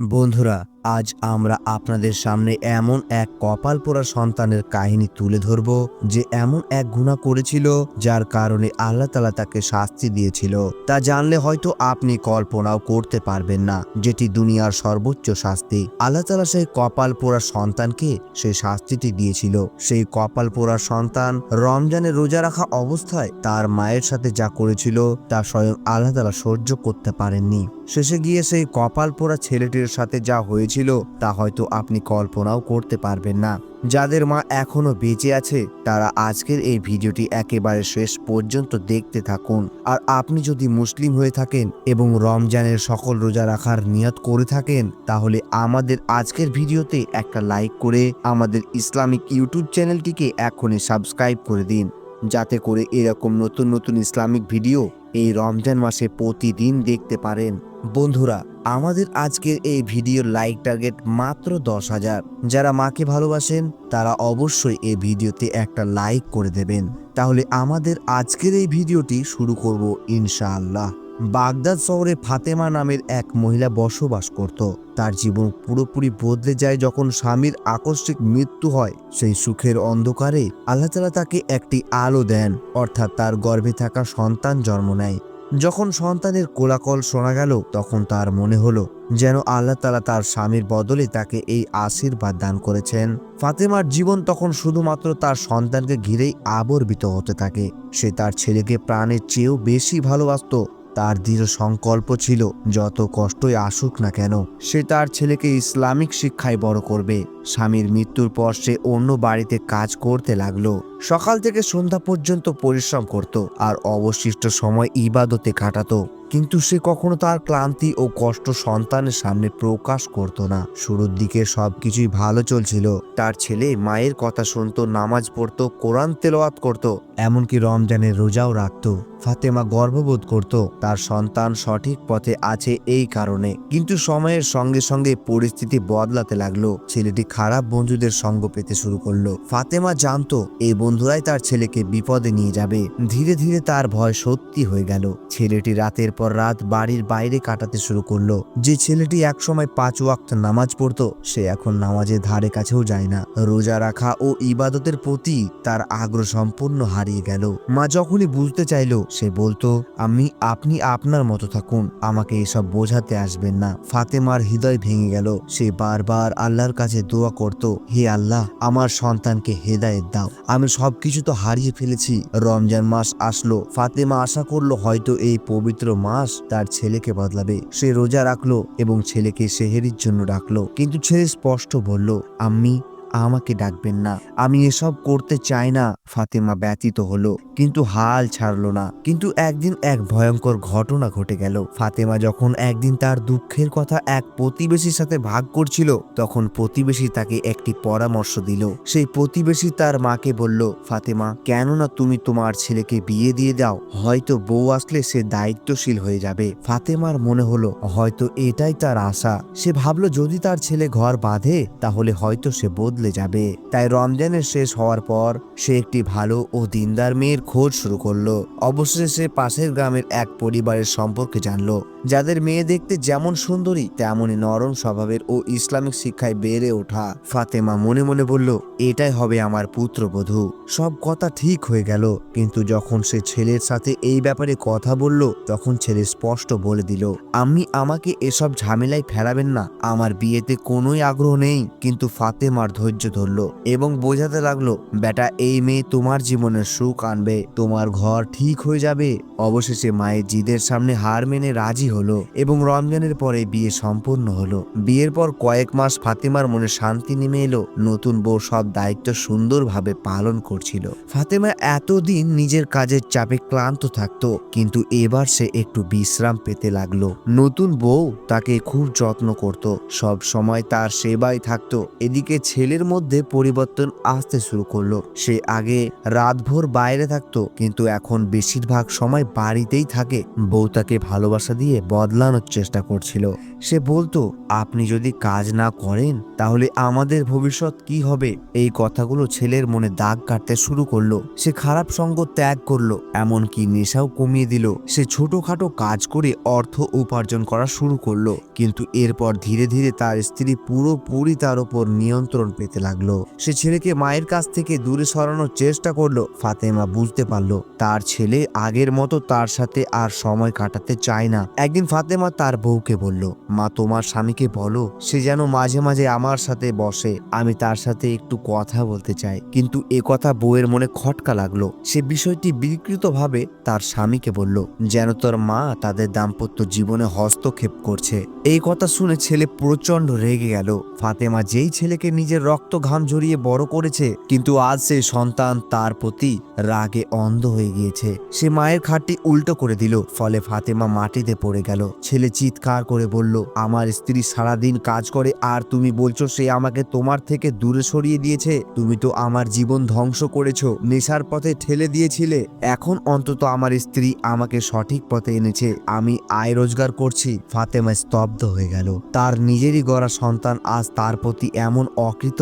বন্ধুরা আজ আমরা আপনাদের সামনে এমন এক কপাল পোড়া সন্তানের কাহিনী তুলে ধরব যে এমন এক গুণা করেছিল যার কারণে আল্লাহ তালা তাকে শাস্তি দিয়েছিল। তা জানলে হয়তো আপনি কল্পনাও করতে পারবেন না যেটি দুনিয়ার সর্বোচ্চ শাস্তি। আল্লাহ তালা সেই কপাল পোড়া সন্তানকে সেই শাস্তিটি দিয়েছিল। সেই কপাল পোড়া সন্তান রমজানে রোজা রাখা অবস্থায় তার মায়ের সাথে যা করেছিল তা স্বয়ং আল্লাহ তালা সহ্য করতে পারেননি। শেষে গিয়ে সেই কপাল পোড়া ছেলেটির সাথে যা হয়েছিল তা হয়তো আপনি কল্পনাও করতে পারবেন না। যাদের মা এখনও বেঁচে আছে, তারা আজকের এই ভিডিওটি একেবারে শেষ পর্যন্ত দেখতে থাকুন। আর আপনি যদি মুসলিম হয়ে থাকেন এবং রমজানের সকল রোজা রাখার নিয়ত করে থাকেন, তাহলে আমাদের আজকের ভিডিওতে একটা লাইক করে আমাদের ইসলামিক ইউটিউব চ্যানেলটিকে এখনই সাবস্ক্রাইব করে দিন। যাতে করে এরকম নতুন নতুন ইসলামিক ভিডিও এই রমজান মাসে প্রতিদিন দেখতে পারেন। বন্ধুরা আমাদের আজকের এই ভিডিওর লাইক টার্গেট মাত্র দশ হাজার। যারা মাকে ভালোবাসেন, তারা অবশ্যই এই ভিডিওতে একটা লাইক করে দেবেন। তাহলে আমাদের আজকের এই ভিডিওটি শুরু করব ইনশাআল্লাহ। বাগদাদ শহরে ফাতেমা নামের এক মহিলা বসবাস করত। তার জীবন পুরোপুরি বদলে যায় যখন স্বামীর আকস্মিক মৃত্যু হয়। সেই সুখের অন্ধকারে আল্লাহ তালা তাকে একটি আলো দেন, অর্থাৎ তার গর্ভে থাকা সন্তান জন্ম নেয়। যখন সন্তানের কোলাকল শোনা গেল, তখন তার মনে হলো যেন আল্লাহ তালা তার স্বামীর বদলে তাকে এই আশীর্বাদ দান করেছেন। ফাতেমার জীবন তখন শুধুমাত্র তার সন্তানকে ঘিরেই আবর্বিত হতে থাকে। সে তার ছেলেকে প্রাণের চেয়েও বেশি ভালোবাসত। তার দৃঢ় সংকল্প ছিল, যত কষ্টই আসুক না কেন, সে তার ছেলেকে ইসলামিক শিক্ষায় বড় করবে। স্বামীর মৃত্যুর পর সে অন্য বাড়িতে কাজ করতে লাগল। সকাল থেকে সন্ধ্যা পর্যন্ত পরিশ্রম করত আর অবশিষ্ট সময় ইবাদতে কাটাতো। কিন্তু সে কখনো তার ক্লান্তি ও কষ্ট সন্তানের সামনে প্রকাশ করত না। শুরুর দিকে সবকিছুই ভালো চলছিল। তার ছেলে মায়ের কথা শুনত, নামাজ পড়তো, কোরআন তেলাওয়াত করত, এমনকি রমজানের রোজাও রাখত। ফাতেমা গর্ববোধ করত, তার সন্তান সঠিক পথে আছে এই কারণে। কিন্তু সময়ের সঙ্গে সঙ্গে পরিস্থিতি বদলাতে লাগল। ছেলেটি খারাপ বন্ধুদের সঙ্গ পেতে শুরু করল। ফাতেমা জানতো, এই বন্ধুরাই তার ছেলেকে বিপদে নিয়ে যাবে। ধীরে ধীরে তার ভয় সত্যি হয়ে গেল। ছেলেটি রাতের পর রাত বাড়ির বাইরে কাটাতে শুরু করল। যে ছেলেটি একসময় পাঁচ ওয়াক্ত নামাজ পড়তো, সে এখন নামাজের ধারে কাছেও যায় না। রোজা রাখা ও ইবাদতের প্রতি তার আগ্রহ সম্পূর্ণ হারিয়ে গেল। মা যখনই বুঝতে চাইলো, সে বলতো, আমি, আপনি আপনার মতো থাকুন, আমাকে এসব বোঝাতে আসবেন না। ফাতেমার হৃদয় ভেঙে গেল। সে বারবার আল্লাহর কাছে দোয়া করত, হে আল্লাহ, আমার সন্তানকে হেদায়েত দাও। আমি সবকিছু তো হারিয়ে ফেলেছি। রমজান মাস আসলো। ফাতেমা আশা করল হয়তো এই পবিত্র মাস তার ছেলেকে বদলাবে। সে রোজা রাখল এবং ছেলেকে সেহেরির জন্য রাখল কিন্তু ছেলে স্পষ্ট বলল, আম্মি আমাকে ডাকবেন না। আমি এসব করতে চাই না। ফাতেমা ব্যতীত হলো, কিন্তু হাল ছাড়লো না। কিন্তু একদিন এক ভয়ঙ্কর ঘটনা ঘটে গেল। ফাতেমা যখন একদিন তার দুঃখের কথা এক প্রতিবেশীর সাথে ভাগ করছিল, তখন প্রতিবেশী তাকে একটি পরামর্শ দিল। সেই প্রতিবেশী তার মাকে বলল, ফাতেমা, কেননা তুমি তোমার ছেলেকে বিয়ে দিয়ে দাও, হয়তো বউ আসলে সে দায়িত্বশীল হয়ে যাবে। ফাতেমার মনে হলো, হয়তো এটাই তার আশা। সে ভাবলো, যদি তার ছেলে ঘর বাঁধে, তাহলে হয়তো সে বদলে যাবে। তাই রমজানের শেষ হওয়ার পর সে একটি ভালো ও দিনদার মেয়ের খোঁজ শুরু করল। অবশেষে সে পাশের গ্রামের এক পরিবারের সম্পর্কে জানলো। যাদের মেয়ে দেখতে যেমন সুন্দরী, তেমনই নরম স্বভাবের ও ইসলামিক শিক্ষায় বেড়ে ওঠা ফাতেমা মনে মনে বলল, এটাই হবে আমার পুত্রবধূ। সব কথা ঠিক হয়ে গেল, কিন্তু যখন সে ছেলের সাথে এই ব্যাপারে কথা বলল, তখন ছেলে স্পষ্ট বলে দিল, আমি আমাকে এসব ঝামেলায় ফেরাবেন না। আমার বিয়েতে কোনোই আগ্রহ নেই। কিন্তু ফাতেমার ধৈর্য ধরল এবং বোঝাতে লাগল, বেটা, এই মেয়ে তোমার জীবনের সুখ আনবে, তোমার ঘর ঠিক হয়ে যাবে। অবশেষে মায়ের জিদের সামনে হার মেনে রাজি হলো এবং রমজানের পরে বিয়ে সম্পূর্ণ হলো। বিয়ের পর কয়েক মাস ফাতেমার মনে শান্তি নেমে এলো। নতুন বউ সব দায়িত্ব সুন্দরভাবে পালন করছিল। ফাতেমা এতদিন নিজের কাজের চাপে ক্লান্ত থাকতো, কিন্তু এবার সে একটু বিশ্রাম পেতে লাগল। নতুন বউ তাকে খুব যত্ন করত, সব সময় তার সেবায় থাকতো। এদিকে ছেলে ছেলের মধ্যে পরিবর্তন আসতে শুরু করল। সে আগে রাতভর বাইরে থাকতো, কিন্তু এখন বেশিরভাগ সময় বাড়িতেই থাকে। বউ তাকে ভালোবাসা দিয়ে বদলানোর চেষ্টা করছিল। সে বলতো, আপনি যদি কাজ না করেন, তাহলে আমাদের ভবিষ্যৎ কি হবে? এই কথাগুলো ছেলের মনে দাগ কাটতে শুরু করল। সে খারাপ সঙ্গ ত্যাগ করল, এমনকি নেশাও কমিয়ে দিল। সে ছোটখাটো কাজ করে অর্থ উপার্জন করা শুরু করল, কিন্তু এরপর ধীরে ধীরে তার স্ত্রী পুরোপুরি তার উপর নিয়ন্ত্রণ পেতে লাগল। সে ছেলেকে মায়ের কাছ থেকে দূরে সরানোর চেষ্টা করল। ফাতেমা বুঝতে পারল, তার ছেলে আগের মতো তার সাথে আর সময় কাটাতে চায় না। একদিন ফাতেমা তার বউকে বলল, মা, তোমার স্বামীকে বলো, সে যেন মাঝে মাঝে আমার সাথে বসে। আমি তার সাথে একটু কথা বলতে চাই। কিন্তু এ কথা বউয়ের মনে খটকা লাগল। সে বিষয়টি বিকৃতভাবে তার স্বামীকে বলল, যেন তোর মা তাদের দাম্পত্য জীবনে হস্তক্ষেপ করছে। এই কথা শুনে ছেলে প্রচণ্ড রেগে গেল। ফাতেমা যেই ছেলেকে নিজের রক্ত ঘাম ঝরিয়ে বড় করেছে, কিন্তু আজ সেই সন্তান তার প্রতি রাগে অন্ধ হয়ে গিয়েছে। সে মায়ের খাটটি উল্টো করে দিল, ফলে ফাতেমা মাটিতে পড়ে গেল। ছেলে চিৎকার করে বলল, আমার স্ত্রী সারাদিন কাজ করে, আর তুমি বলছো সে আমাকে তোমার থেকে দূরে সরিয়ে দিয়েছে? তুমি তো আমার জীবন ধ্বংস করেছ, নেশার পথে ঠেলে দিয়েছিলে। এখন অন্তত আমার স্ত্রী আমাকে সঠিক পথে এনেছে, আমি আয় রোজগার করছি। ফাতেমা স্তব্ধ হয়ে গেল। তার নিজেরই গড়া সন্তান আজ তার প্রতি এমন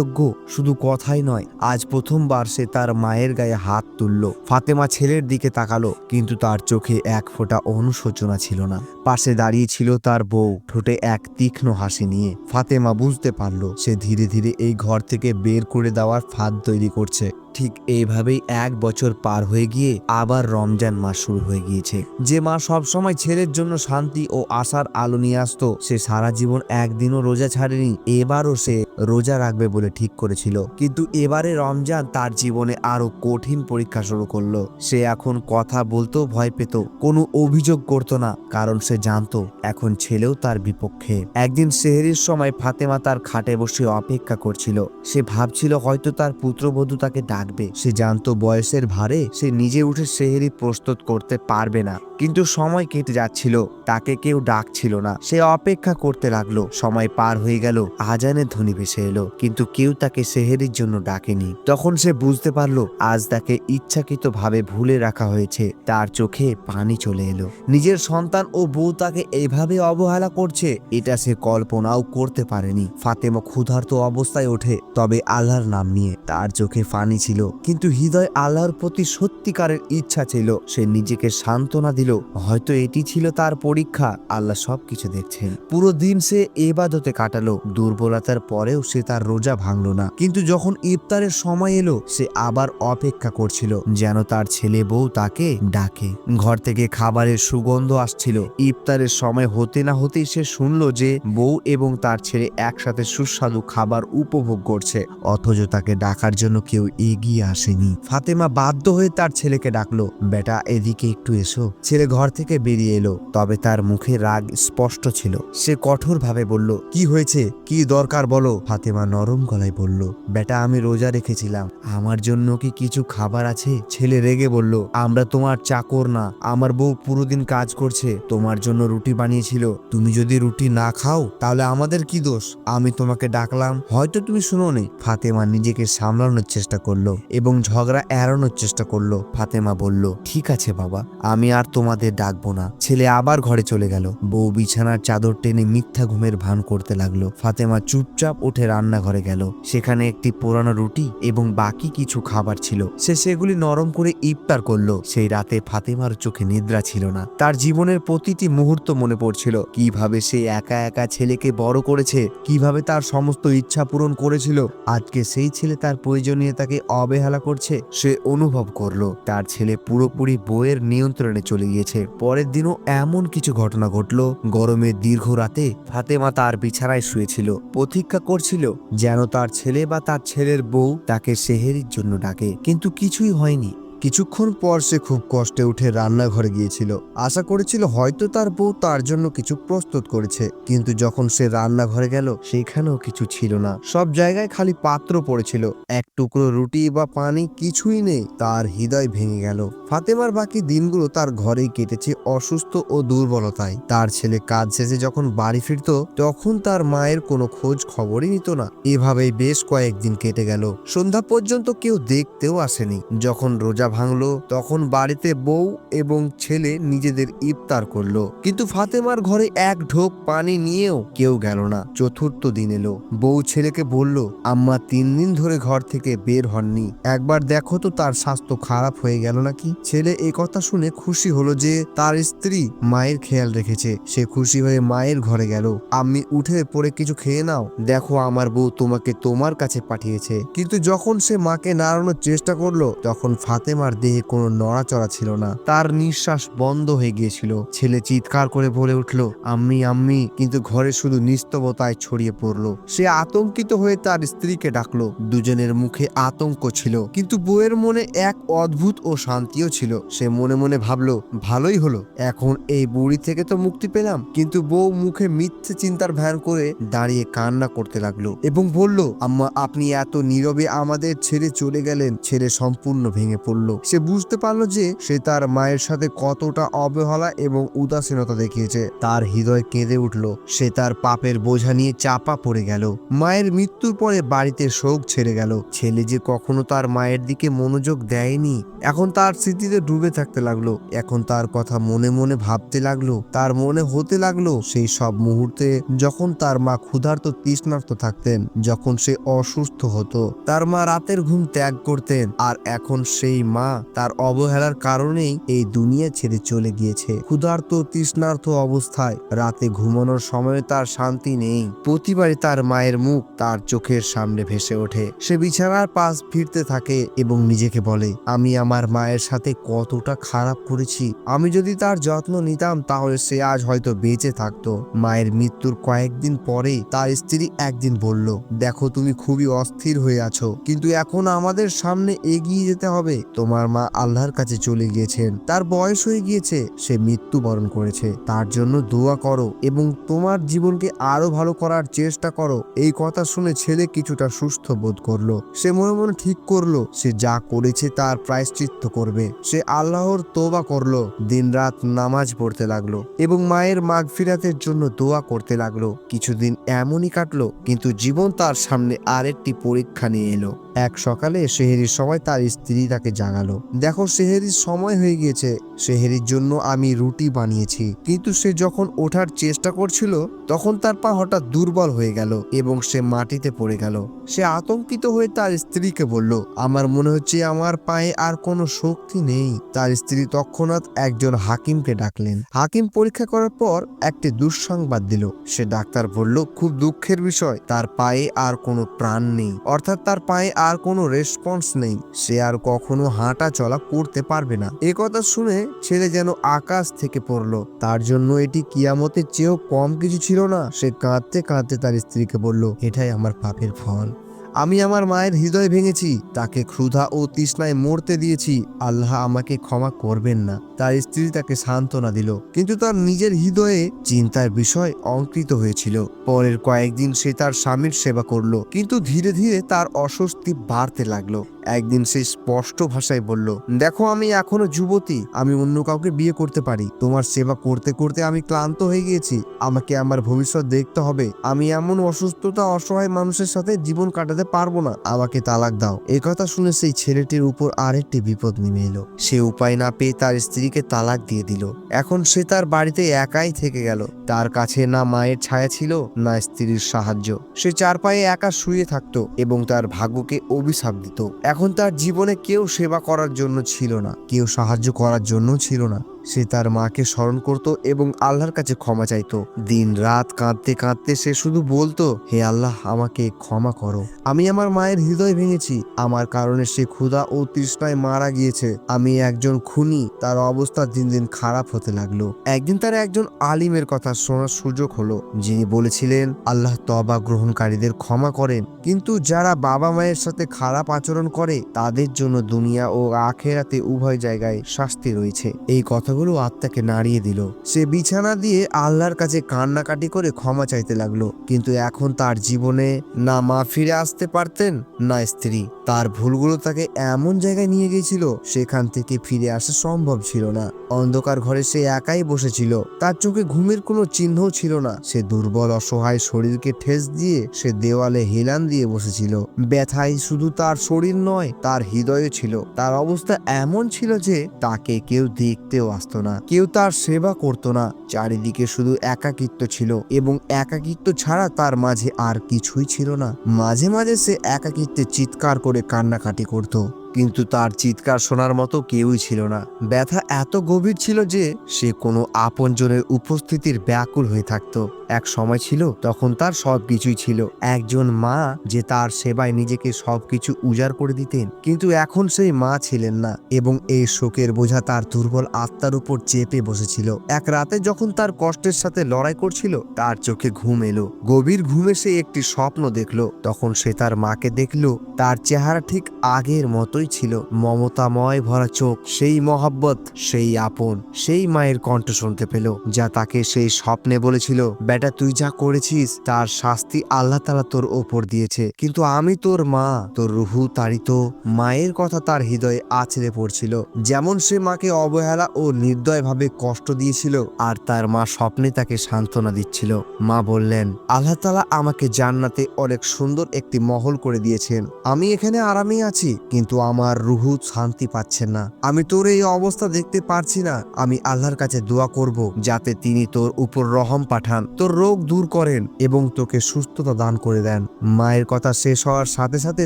অকৃতজ্ঞ শুধু কথাই নয়, আজ প্রথমবার সে তার মায়ের গায়ে হাত তুলল। ফাতেমা ছেলের দিকে তাকালো, কিন্তু তার চোখে এক ফোঁটা অনুশোচনা ছিল না। পাশে দাঁড়িয়ে ছিল তার বউ, ঠোঁটে এক তীক্ষ্ণ হাসি নিয়ে। ফাতেমা বুঝতে পারল, সে ধীরে ধীরে এই ঘর থেকে বের করে দেওয়ার ফাঁদ তৈরি করছে। ঠিক এইভাবেই এক বছর পার হয়ে গিয়ে আবার রমজান মাস শুরু হয়ে গিয়েছে। যে মা সবসময় ছেলের জন্য শান্তি ও আশার আলো নিয়ে আসতো, সে সারা জীবন একদিনও রোজা ছাড়েনি, এবারও সে রোজা রাখবে বলে ঠিক করেছিল। কিন্তু এবারে রমজান তার জীবনে আরও কঠিন পরীক্ষা শুরু করল। সে এখন কথা বলতেও ভয় পেত, কোনো অভিযোগ করতো না, কারণ সে জানতো এখন ছেলেও তার বিপক্ষে। একদিন সেহেরির সময় ফাতেমা তার খাটে বসে অপেক্ষা করছিল। সে ভাবছিল হয়তো তার পুত্রবধূ তাকে ডাকবে সে জানতো বয়সের ভারে সে নিজে উঠে সেহেরি প্রস্তুত করতে পারবে না। কিন্তু সময় কেটে যাচ্ছিল, তাকে কেউ ডাকছিল না। সে অপেক্ষা করতে লাগল। সময় পার হয়ে গেল, আজানের ধ্বনি ভেসে এলো। কিন্তু কেউ তাকে সেহেরির জন্য ডাকেনি। তখন সে বুঝতে পারল, আজ তাকে ইচ্ছাকৃত ভাবে ভুলে রাখা হয়েছে। তার চোখে পানি চলে এলো। নিজের সন্তান ও বউ তাকে এইভাবে অবহেলা করছে, এটা সে কল্পনাও করতে পারেনি। ফাতেমা ক্ষুধার্ত অবস্থায় ওঠে, তবে আল্লাহর নাম নিয়ে। তার চোখে পানি ছিল। কিন্তু হৃদয় আল্লাহর প্রতি সত্যিকারের ইচ্ছা ছিল। সে নিজেকে সান্ত্বনা দিল, হয়তো এটি ছিল তার পরীক্ষা। আল্লাহ সবকিছু দেখছেন। পুরো দিন সে এবাদতে কাটালো, দুর্বলতার পরেও সে তার রোজা ভাঙলো না। কিন্তু যখন ইফতারের সময় এলো, সে আবার অপেক্ষা করছিল, যেন তার ছেলে বউ তাকে ডাকে। ঘর থেকে খাবারের সুগন্ধ আসছিল। ইফতারের সময় হতে না হতেই সে শুনলো যে বউ এবং তার ছেলে একসাথে সুস্বাদু খাবার উপভোগ করছে, অথচ তাকে ডাকার জন্য কেউ এগিয়ে আসেনি। ফাতেমা বাধ্য হয়ে তার ছেলেকে ডাকলো, বেটা, এদিকে একটু এসো। ছেলে ঘর থেকে বেরিয়ে এলো, তবে তার মুখে রাগ স্পষ্ট ছিল। সে কঠোরভাবে বলল, কি হয়েছে? কি দরকার বলো? ফাতেমা নরম গলায় বলল, বেটা, আমি রোজা রেখেছিলাম। আমার জন্য কি কিছু খাবার আছে? ছেলে রেগে বলল, আমরা তোমার চাকর না। আমার বউ পুরো দিন কাজ করছে, তোমার জন্য রুটি বানিয়েছিল। তুমি যদি রুটি না খাও, তাহলে আমাদের কি দোষ? আমি তোমাকে ডাকলাম। হয়তো তুমি শুনোনি। ফাতেমা নিজেকে সামলানোর চেষ্টা করল। এবং ঝগড়া এড়ানোর চেষ্টা করল। ফাতেমা বলল, ঠিক আছে বাবা, আমি আর তোমাদের ডাকবো না। ছেলে আবার ঘরে চলে গেল। বউ বিছানার চাদর টেনে মিথ্যা ঘুমের ভান করতে লাগল। ফাতেমা চুপচাপ উঠে রান্নাঘরে গেল। সেখানে একটি পুরানো রুটি এবং বাকি কিছু খাবার ছিল। সে সেগুলি নরম করে ইফতার করল। সেই রাতে ফাতেমার চোখে নিদ্রা ছিল না। তার জীবনের প্রতিটি মুহূর্ত মনে পড়ছিল। কীভাবে সে একা একা ছেলেকে বড় করেছে? কীভাবে তার সমস্ত ইচ্ছা পূরণ করেছিল? আজকে সেই ছেলে তার প্রয়োজনীয়তাকে অবহেলা করছে, সে অনুভব করল। তার ছেলে পুরোপুরি বইয়ের নিয়ন্ত্রণে চলে গিয়েছে। পরের দিনও এমন কিছু ঘটনা ঘটল। গরমের দীর্ঘ রাতে ফাতেমা তার বিছানায় শুয়েছিল। প্রতীক্ষা করছিল যেন তার ছেলে বা তার ছেলের বউ তাকে সেহেরির জন্য ডাকে। কিন্তু কিছুই হয়নি। কিছুক্ষণ পর সে খুব কষ্টে উঠে রান্নাঘরে গিয়েছিল। আশা করেছিল হয়তো তার বউ তার জন্য কিছু প্রস্তুত করেছে, কিন্তু যখন সে রান্নাঘরে গেল, সেখানেও কিছু ছিল না। সব জায়গায় খালি পাত্র পড়েছিল। এক টুকরো রুটি বা পানি কিছুই নেই, তার হৃদয় ভেঙে গেল। ফাতেমার বাকি দিনগুলো তার ঘরেই কেটেছে অসুস্থ ও দুর্বলতায়। তার ছেলে কাজ শেষে যখন বাড়ি ফিরত, তখন তার মায়ের কোনো খোঁজ খবরই নিত না। এভাবেই বেশ কয়েকদিন কেটে গেল। সন্ধ্যা পর্যন্ত কেউ দেখতেও আসেনি। যখন রোজা ভাঙলো, তখন বাড়িতে বউ এবং ছেলে নিজেদের ইফতার করল। কিন্তু ফাতেমার ঘরে এক ঢোক পানি নিয়েও কেউ গেল না। চতুর্থ দিন এলো। বউ ছেলেকে বলল, আম্মা, তিন দিন ধরে ঘর থেকে বের হননি। একবার দেখো তো তার স্বাস্থ্য খারাপ হয়ে গেল নাকি? ছেলে এই কথা শুনে খুশি হলো যে তার স্ত্রী মায়ের খেয়াল রেখেছে। সে খুশি হয়ে মায়ের ঘরে গেল। আমি উঠে পড়ে কিছু খেয়ে নাও। দেখো, আমার বউ তোমাকে তোমার কাছে পাঠিয়েছে। কিন্তু যখন সে মাকে নাড়ানোর চেষ্টা করল, তখন ফাতেমার দেহে কোনো নড়াচড়া ছিল না। তার নিঃশ্বাস বন্ধ হয়ে গিয়েছিল। ছেলে চিৎকার করে বলে উঠল, আম্মি আম্মি। কিন্তু ঘরে শুধু নিস্তবতায় ছড়িয়ে পড়ল। সে আতঙ্কিত হয়ে তার স্ত্রীকে ডাকলো। দুজনের মুখে আতঙ্ক ছিল, কিন্তু বউয়ের মনে এক অদ্ভুত ও শান্তিও ছিল। সে মনে মনে ভাবলো, ভালোই হলো, এখন এই বুড়ি থেকে তো মুক্তি পেলাম। কিন্তু বউ মুখে মিথ্যে চিন্তার ভ্যান করে দাঁড়িয়ে কান্না করতে লাগল এবং বলল, আম্মা, আপনি এত নীরবে আমাদের ছেড়ে চলে গেলেন। ছেলে সম্পূর্ণ ভেঙে পড়ল। সে বুঝতে পারল যে সে তার মায়ের সাথে কতটা অবহেলা এবং উদাসীনতা দেখিয়েছে। তার হৃদয় কেঁদে উঠল। সে তার পাপের বোঝা নিয়ে চাপা পড়ে গেল। মায়ের মৃত্যুর পরে বাড়িতে শোক ছেড়ে গেল। ছেলে যে কখনো তার মায়ের দিকে মনোযোগ দেয়নি, এখন তার স্মৃতিতে ডুবে থাকতে লাগল। এখন তার কথা মনে মনে ভাবতে লাগল। তার মনে হতে লাগল সেই সব মুহূর্তে যখন তার মা ক্ষুধার্ত তৃষ্ণার্ত থাকতেন, যখন সে অসুস্থ হতো। তার মা রাতের ঘুম ত্যাগ করতেন আর এখন সেই মা তার অবহেলার কারণেই এই দুনিয়া ছেড়ে চলে গিয়েছে। ক্ষুধার্ত, তৃষ্ণার্ত অবস্থায় রাতে ঘুমানোর সময় তার শান্তি নেই। প্রতিবারই তার মায়ের মুখ তার চোখের সামনে ভেসে ওঠে। সে বিছানার পাশ ফিরতে থাকে এবং নিজেকে বলে, আমি আমার মায়ের সাথে কতটা খারাপ করেছি। আমি যদি তার যত্ন নিতাম তাহলে সে আজ হয়তো বেঁচে থাকতো। মায়ের মৃত্যুর কয়েকদিন পরে তার স্ত্রী একদিন বলল, দেখো, তুমি খুবই অস্থির হয়ে আছো। কিন্তু এখন আমাদের সামনে এগিয়ে যেতে হবে। তোমার মা আল্লাহর কাছে চলে গিয়েছেন। তার বয়স হয়ে গিয়েছে, সে মৃত্যুবরণ করেছে। তার জন্য দোয়া করো এবং তোমার জীবনকে আরও ভালো করার চেষ্টা করো। এই কথা শুনে ছেলে কিছুটা সুস্থ বোধ করল। সে মনে মনে ঠিক করল, সে যা করেছে তার প্রায়শ্চিত্ত করবে। সে আল্লাহর তোবা করল, দিনরাত নামাজ পড়তে লাগল এবং মায়ের মাগফিরাতের জন্য দোয়া করতে লাগল। কিছুদিন এমনই কাটলো, কিন্তু জীবন তার সামনে আরেকটি পরীক্ষা নিয়ে এলো। এক সকালে সেহেরির সময় তার স্ত্রী তাকে জাগালো দেখো সেহেরির সময় হয়ে গিয়েছে। সেহেরির জন্য আমি রুটি বানিয়েছি। কিন্তু সে যখন ওঠার চেষ্টা করছিল, তখন তার পা হঠাৎ দুর্বল হয়ে গেল এবং সে মাটিতে পড়ে গেল। সে আতঙ্কিত হয়ে তার স্ত্রীকে বলল, আমার মনে হচ্ছে আমার পায়ে আর কোনো শক্তি নেই। তার স্ত্রী তৎক্ষণাৎ একজন হাকিমকে ডাকলেন। হাকিম পরীক্ষা করার পর একটি দুঃসংবাদ দিল। সে ডাক্তার বলল, খুব দুঃখের বিষয়। তার পায়ে আর কোনো প্রাণ নেই। অর্থাৎ তার পায়ে আর কোনো রেসপন্স নেই। সে আর কখনো হাঁটা চলা করতে পারবে না। এ কথা শুনে ছেলে যেন আকাশ থেকে পড়ল। তার জন্য এটি কিয়ামতের চেয়েও কম কিছু ছিল না। সে কাঁদতে কাঁদতে তার স্ত্রীকে বলল, এটাই আমার পাপের ফল। আমি আমার মায়ের হৃদয় ভেঙেছি, তাকে ক্ষুধা ও তৃষ্ণায় মরতে দিয়েছি, আল্লাহ আমাকে ক্ষমা করবেন না। তার স্ত্রী তাকে সান্ত্বনা দিল, কিন্তু তার নিজের হৃদয়ে চিন্তার বিষয় অঙ্কিত হয়েছিল। পরের কয়েকদিন সে তার স্বামীর সেবা করল, কিন্তু ধীরে ধীরে তার অস্বস্তি বাড়তে লাগল। একদিন সে স্পষ্ট ভাষায় বলল, দেখো, আমি এখনও যুবতী, আমি অন্য কাউকে বিয়ে করতে পারি। তোমার সেবা করতে করতে আমি ক্লান্ত হয়ে গিয়েছি। আমাকে আমার ভবিষ্যৎ দেখতে হবে। আমি এমন অসুস্থতা, অসহায় মানুষের সাথে জীবন কাটাতে পারব না। আমাকে তালাক দাও। এ কথা শুনে সেই ছেলেটির উপর আরেকটি বিপদ নেমে এলো। সে উপায় না পেয়ে তার স্ত্রীকে তালাক দিয়ে দিল। এখন সে তার বাড়িতে একাই থেকে গেল। তার কাছে না মায়ের ছায়া ছিল, না স্ত্রীর সাহায্য। সে চার পায়ে একা শুয়ে থাকতো এবং তার ভাগ্যকে অভিশাপ দিত। এখন তার জীবনে কেউ সেবা করার জন্য ছিল না, কেউ সাহায্য করার জন্য ছিল না। সে তার মাকে স্মরণ করত এবং আল্লাহর কাছে ক্ষমা চাইতো। দিন রাত কাঁদতে কাঁদতে সে শুধু বলতো, হে আল্লাহ, আমাকে ক্ষমা করো। আমি আমার মায়ের হৃদয় ভেঙেছি। আমার কারণে সে ক্ষুধা ও তৃষ্ণায় মারা গিয়েছে। আমি একজন খুনি। তার অবস্থা দিন দিন খারাপ হতে লাগল। একদিন তার একজন আলিমের কথা শোনার সুযোগ হলো, যিনি বলেছিলেন, আল্লাহ তবা গ্রহণকারীদের ক্ষমা করেন। কিন্তু যারা বাবা মায়ের সাথে খারাপ আচরণ করে, তাদের জন্য দুনিয়া ও আখেরাতে উভয় জায়গায় শাস্তি রয়েছে। এই কথাগুলো আত্মাকে নাড়িয়ে দিল। সে বিছানা দিয়ে আল্লাহর কাছে কান্নাকাটি করে ক্ষমা চাইতে লাগল। কিন্তু এখন তার জীবনে না মা ফিরে আসতে পারতেন, না স্ত্রী। তার ভুলগুলো তাকে এমন জায়গায় নিয়ে গিয়েছিল, সেখান থেকে ফিরে আসা সম্ভব ছিল না। অন্ধকার ঘরে সে একাই বসেছিল। তার চোখে ঘুমের কোনো চিহ্নও ছিল না। সে দুর্বল, অসহায় শরীরকে ঠেস দিয়ে সে দেওয়ালে হেলান দিয়ে বসেছিল। ব্যথায় শুধু তার শরীর নয়, তার হৃদয়ও ছিল। তার অবস্থা এমন ছিল যে তাকে কেউ দেখতেও আসতো না। কেউ তার সেবা করতো না। চারিদিকে শুধু একাকিত্ব ছিল এবং একাকিত্ব ছাড়া তার মাঝে আর কিছুই ছিল না। মাঝে মাঝে সে একাকিত্বে চিৎকার করে কান্নাকাটি করত। কিন্তু তার চিৎকার শোনার মতো কেউই ছিল না। ব্যথা এত গভীর ছিল যে সে কোনো আপনজনের উপস্থিতির ব্যাকুল হয়ে থাকত। এক সময় ছিল, তখন তার সব কিছুই ছিল। একজন মা যে তার সেবায় নিজেকে সবকিছু উজাড় করে দিতেন, কিন্তু এখন সেই মা ছিলেন না এবং এই শোকের বোঝা তার দুর্বল আত্মার উপর চেপে বসেছিল। এক রাতে যখন তার কষ্টের সাথে লড়াই করছিল, তার চোখে ঘুম এলো। গভীর ঘুমে সে একটি স্বপ্ন দেখল। তখন সে তার মাকে দেখল। তার চেহারা ঠিক আগের মতোই ছিল মমতাময় ভরা চোখ, সেই মহাব্বত, সেই আপন, সেই মায়ের কণ্ঠ শুনতে পেল, যা তাকে সেই স্বপ্নে বলেছিল, বেটা, তুই যা করেছিস, তার শাস্তি আল্লাহ তালা তোর ওপর দিয়েছে। কিন্তু আমি তোর মা, তোর রুহু তাড়িত মায়ের কথা তার হৃদয়ে আছড়ে পড়ছিল। যেমন সে মাকে অবহেলা ও নির্দয়ভাবে কষ্ট দিয়েছিল, আর তার মা স্বপ্নে তাকে সান্ত্বনা দিচ্ছিল। মা বললেন, আল্লাহ তালা আমাকে জান্নাতে অনেক সুন্দর একটি মহল করে দিয়েছেন। আমি এখানে আরামেই আছি, কিন্তু আমার রুহু শান্তি পাচ্ছেন না। আমি তোর এই অবস্থা দেখতে পারছি না। আমি আল্লাহর কাছে দোয়া করব যাতে তিনি তোর উপর রহম পাঠান, তোর রোগ দূর করেন এবং তোকে সুস্থতা দান করে দেন। মায়ের কথা শেষ হওয়ার সাথে সাথে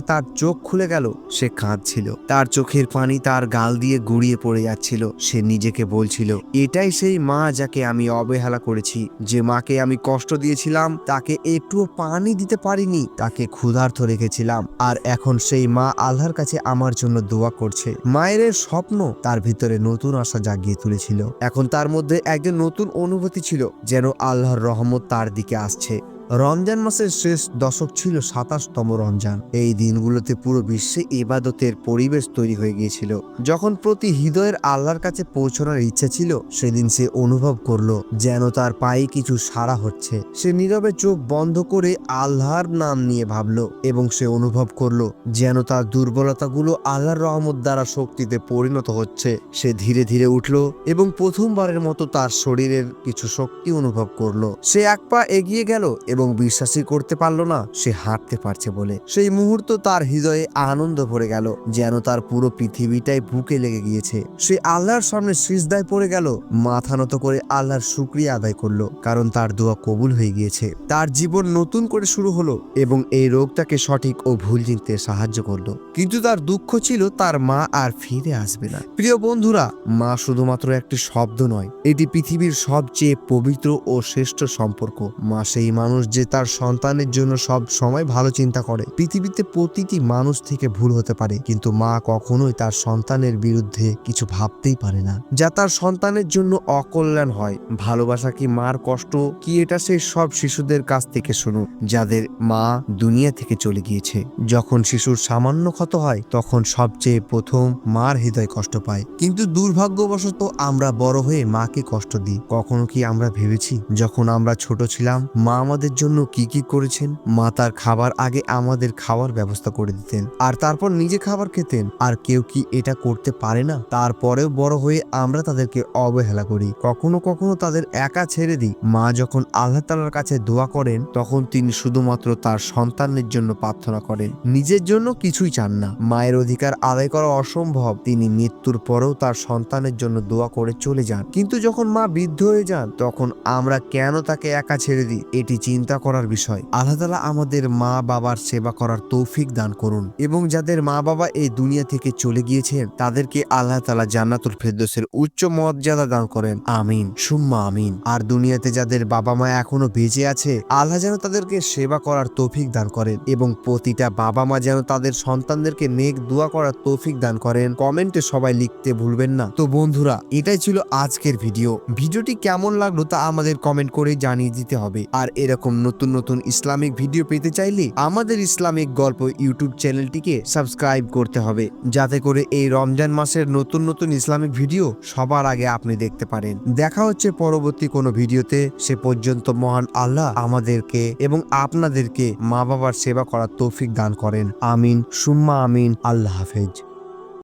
তার চোখ খুলে গেল। সে কাঁদছিল। তার চোখের পানি তার গাল দিয়ে গুড়িয়ে পড়ে যাচ্ছিল। সে নিজেকে বলছিল, এটাই সেই মা যাকে আমি অবহেলা করেছি। যে মাকে আমি কষ্ট দিয়েছিলাম, তাকে একটুও পানি দিতে পারিনি। তাকে ক্ষুধার্থ রেখেছিলাম। আর এখন সেই মা আল্লাহর কাছে আমার জন্য দোয়া করছে। মায়ের স্বপ্ন তার ভিতরে নতুন আশা জাগিয়ে তুলেছিল। এখন তার মধ্যে একজন নতুন অনুভূতি ছিল, যেন আল্লাহর রহমত তার দিকে আসছে। রমজান মাসের শেষ দশক ছিল সাতাশতম রমজান। এই দিনগুলোতে পুরো বিশ্বে ইবাদতের পরিবেশ তৈরি হয়ে গিয়েছিল। যখন প্রতি হৃদয়ের আল্লাহর কাছে পৌঁছানোর ইচ্ছা ছিল, সেদিন সে অনুভব করল যেন তার পায়ে কিছু সারা হচ্ছে। সে নীরবে চোখ বন্ধ করে আল্লাহর নাম নিয়ে ভাবলো এবং সে অনুভব করল যেন তার দুর্বলতাগুলো আল্লাহর রহমত দ্বারা শক্তিতে পরিণত হচ্ছে। সে ধীরে ধীরে উঠল এবং প্রথমবারের মতো তার শরীরের কিছু শক্তি অনুভব করল। সে এক পা এগিয়ে গেল এবং বিশ্বাসই করতে পারল না, সে হাঁটতে পারছে বলে। সেই মুহূর্ত তার হৃদয়ে আনন্দ ভরে গেল, যেন তার পুরো পৃথিবীটাই বুকে লেগে গিয়েছে। সে আল্লাহর সামনে সিজদায় পড়ে গেল, মাথা নত করে আল্লাহর শুক্রিয়া আদায় করল, কারণ তার দোয়া কবুল হয়ে গিয়েছে। তার জীবন নতুন করে শুরু হলো এবং এই রোগটাকে সঠিক ও ভুল চিনতে সাহায্য করল। কিন্তু তার দুঃখ ছিল তার মা আর ফিরে আসবে না। প্রিয় বন্ধুরা, মা শুধুমাত্র একটি শব্দ নয়, এটি পৃথিবীর সবচেয়ে পবিত্র ও শ্রেষ্ঠ সম্পর্ক। মা সেই মানুষ যে তার সন্তানের জন্য সব সময় ভালো চিন্তা করে। পৃথিবীতে প্রতিটি মানুষ থেকে ভুল হতে পারে, কিন্তু মা কখনোই তার সন্তানের বিরুদ্ধে কিছু ভাবতেই পারে না। যা তার সন্তানের জন্য অকল্যাণ হয়। ভালোবাসা কি মার কষ্ট? কি এটা সেই সব শিশুদের কাছ থেকে শুনো যাদের মা দুনিয়া থেকে চলে গিয়েছে। যখন শিশুর সামান্য ক্ষত হয়, তখন সবচেয়ে প্রথম মার হৃদয় কষ্ট পায়। কিন্তু দুর্ভাগ্যবশত আমরা বড় হয়ে মাকে কষ্ট দিই। কখনো কি আমরা ভেবেছি, যখন আমরা ছোট ছিলাম, মা আমাদের জন্য কি কি করেছেন? মা তার খাবার আগে আমাদের খাওয়ার ব্যবস্থা করে দিতেন। আর তারপর নিজে খাবার খেতেন। আর কেউ কি এটা করতে পারে না? তারপরেও বড় হয়ে আমরা তাদেরকে অবহেলা করি। কখনো কখনো তাদের একা ছেড়ে দিই। মা যখন আল্লাহ তালার কাছে দোয়া করেন, তখন তিনি শুধুমাত্র তার সন্তানের জন্য প্রার্থনা করেন। নিজের জন্য কিছুই চান না। মায়ের অধিকার আদায় করা অসম্ভব। তিনি মৃত্যুর পরেও তার সন্তানের জন্য দোয়া করে চলে যান। কিন্তু যখন মা বৃদ্ধ হয়ে যান, তখন আমরা কেন তাকে একা ছেড়ে দিই? এটি চিন্তা চিন্তা করার বিষয়। আল্লাহ তালা আমাদের মা বাবার সেবা করার তৌফিক দান করুন এবং যাদের মা বাবা এই দুনিয়া থেকে চলে গিয়েছেন, তাদেরকে আল্লাহ তালা জান্নাতুল ফেরদোসের উচ্চ মর্যাদা দান করেন। আমিন, সুম্মা আমিন। আর দুনিয়াতে যাদের বাবা মা এখনও বেঁচে আছে, আল্লাহ যেন তাদেরকে সেবা করার তৌফিক দান করেন এবং প্রতিটা বাবা মা যেন তাদের সন্তানদেরকে নেক দোয়া করার তৌফিক দান করেন। কমেন্টে সবাই লিখতে ভুলবেন না। তো বন্ধুরা, এটাই ছিল আজকের ভিডিও। ভিডিওটি কেমন লাগল তা আমাদের কমেন্ট করে জানিয়ে দিতে হবে। আর এরকম নতুন নতুন ইসলামিক ভিডিও পেতে চাইলে আমাদের ইসলামিক গল্প ইউটিউব চ্যানেলটিকে সাবস্ক্রাইব করতে হবে, যাতে করে এই রমজান মাসের নতুন নতুন ইসলামিক ভিডিও সবার আগে আপনি দেখতে পারেন। দেখা হচ্ছে পরবর্তী কোনো ভিডিওতে, সে পর্যন্ত মহান আল্লাহ আমাদেরকে এবং আপনাদেরকে মা বাবার সেবা করার তৌফিক দান করেন। আমিন, সুম্মা আমিন, আল্লাহ হাফেজ।